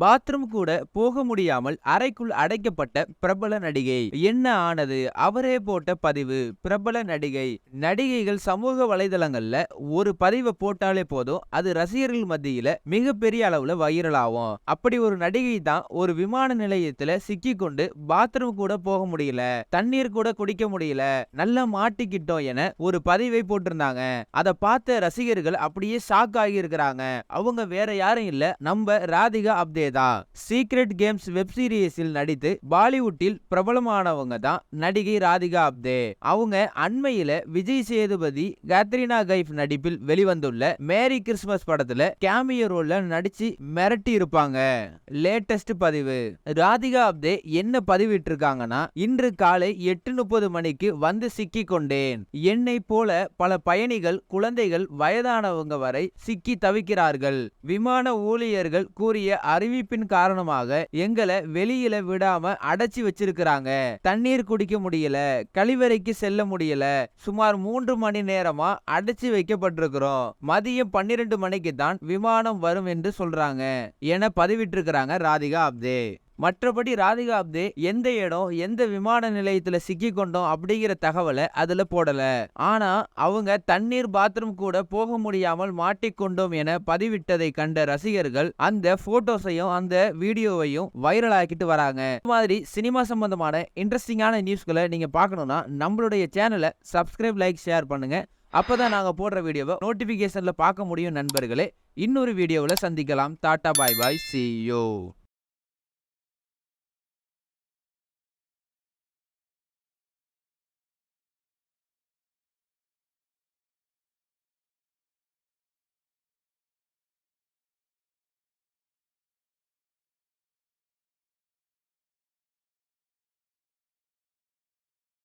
Bathroom கூட போக முடியாமல் அறைக்குள் அடைக்கப்பட்ட பிரபல நடிகை. என்ன ஆனது? அவரே போட்ட பதிவு பிரபல நடிகை. நடிகைகள் சமூக வலைதளங்கள்ல ஒரு பதிவை போட்டாலே போதும் அது ரசிகர்கள் மத்தியில மிகப்பெரிய அளவுல வைரல் ஆகும். அப்படி ஒரு நடிகை தான் ஒரு விமான நிலையத்துல சிக்கி கொண்டு பாத்ரூம் கூட போக முடியல தண்ணீர் கூட குடிக்க முடியல நல்லா மாட்டிக்கிட்டோம் என ஒரு பதிவை போட்டிருந்தாங்க. அதை பார்த்த ரசிகர்கள் அப்படியே ஷாக் ஆகி இருக்கிறாங்க அவங்க வேற யாரும் இல்ல நம்ம ராதிகா அப்தே தான் சீக்ரெட் கேம்ஸ் வெப் சீரிஸில் நடித்து பாலிவுட்டில் பிரபலமானவங்க தான் நடிகை ராதிகா அப்தே. அவங்க அண்மையில விஜய் சேதுபதி கேத்ரினா கைஃப் நடிப்பில் வெளிவந்துள்ள மேரி கிறிஸ்மஸ் படத்துல கேமியோ ரோல்ல நடிச்சு மிரட்டி இருப்பாங்க. லேட்டஸ்ட் பதிவு. ராதிகா அப்தே என்ன பதிவிட்டு இருக்காங்கன்னா இன்று காலை எட்டு முப்பது மணிக்கு வந்து சிக்கி கொண்டேன். என்னை போல பல பயணிகள் குழந்தைகள் வயதானவங்க வரை சிக்கி தவிக்கிறார்கள். விமான ஊழியர்கள் கூறிய அறிவி அறிவிப்பின் காரணமாக எங்களை வெளியில விடாம அடைச்சி வச்சிருக்கிறாங்க. தண்ணீர் குடிக்க முடியல கழிவறைக்கு செல்ல முடியல. சுமார் மூன்று மணி நேரமா அடைச்சி வைக்கப்பட்டிருக்கிறோம். மதியம் பன்னிரண்டு மணிக்கு தான் விமானம் வரும் என்று சொல்றாங்க. என பதிவிட்டிருக்கிறாங்க ராதிகா அப்தே. மற்றபடி ராதிகா அப்தே எந்த இடம் எந்த விமான நிலையத்தில் சிக்கி கொண்டோம் அப்படிங்கிற தகவலை அதில் போடல. ஆனால் அவங்க தண்ணீர் பாத்ரூம் கூட போக முடியாமல் மாட்டிக்கொண்டோம் என பதிவிட்டதை கண்ட ரசிகர்கள் அந்த ஃபோட்டோஸையும் அந்த வீடியோவையும் வைரல் ஆக்கிட்டு வராங்க. இந்த மாதிரி சினிமா சம்பந்தமான இன்ட்ரெஸ்டிங்கான நியூஸ்களை நீங்கள் பார்க்கணுன்னா நம்மளுடைய சேனலை சப்ஸ்கிரைப் லைக் ஷேர் பண்ணுங்க. அப்பதான் நாங்கள் போடுற வீடியோவை நோட்டிஃபிகேஷனில் பார்க்க முடியும் நண்பர்களே. இன்னொரு வீடியோவில் சந்திக்கலாம். டாட்டா பாய் பாய் சி யோ